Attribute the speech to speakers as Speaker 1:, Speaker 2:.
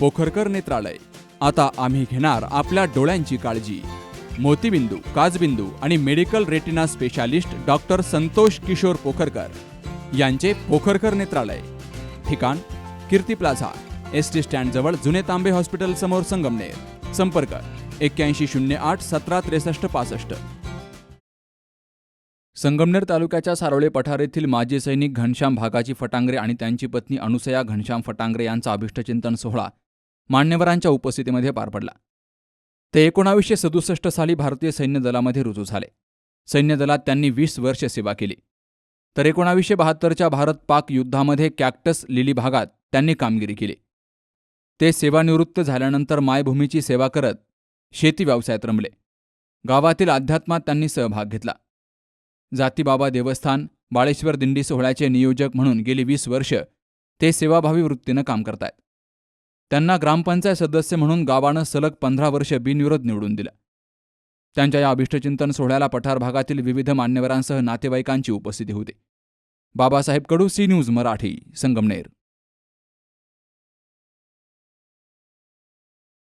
Speaker 1: पोखरकर नेत्रालय. आता आम्ही घेणार आपल्या डोळ्यांची काळजी. मोतीबिंदू काजबिंदू आणि medical retina specialist doctor Santosh Kishore Pokharkar यांचे पोखरकर नेत्रालय. ठिकाण Kirti plaza S T stand जवळ जुने तांबे हॉस्पिटल समोर संगमनेर. संपर्क एक्क्याऐंशी शून्य आठ सतरा त्रेसष्ट पासष्ट. संगमनेर तालुक्याच्या सारोळे पठार येथील माजी सैनिक घनश्याम भागाजी फटांगरे आणि त्यांची पत्नी अनुसया घनश्याम फटांगरे यांचा अभिष्टचिंतन सोहळा मान्यवरांच्या उपस्थितीमध्ये पार पडला. ते एकोणावीसशे सदुसष्ट साली भारतीय सैन्य दलामध्ये रुजू झाले. सैन्य दलात त्यांनी वीस वर्ष सेवा केली. तर एकोणावीसशे बहात्तरच्या भारत पाक युद्धामध्ये कॅक्टस लिली भागात त्यांनी कामगिरी केली. ते सेवानिवृत्त झाल्यानंतर मायभूमीची सेवा करत शेती व्यवसायात रमले. गावातील अध्यात्मात त्यांनी सहभाग घेतला. जातीबाबा देवस्थान बाळेश्वर दिंडी सोहळ्याचे नियोजक म्हणून गेली वीस वर्ष ते सेवाभावी वृत्तीनं काम करतायत. त्यांना ग्रामपंचायत सदस्य म्हणून गावानं सलग पंधरा वर्ष बिनविरोध निवडून दिलं त्यांच्या या अभिष्टचिंतन सोहळ्याला पठार भागातील विविध मान्यवरांसह नातेवाईकांची उपस्थिती होती. Babasaheb Kadu C news Marathi Sangamner.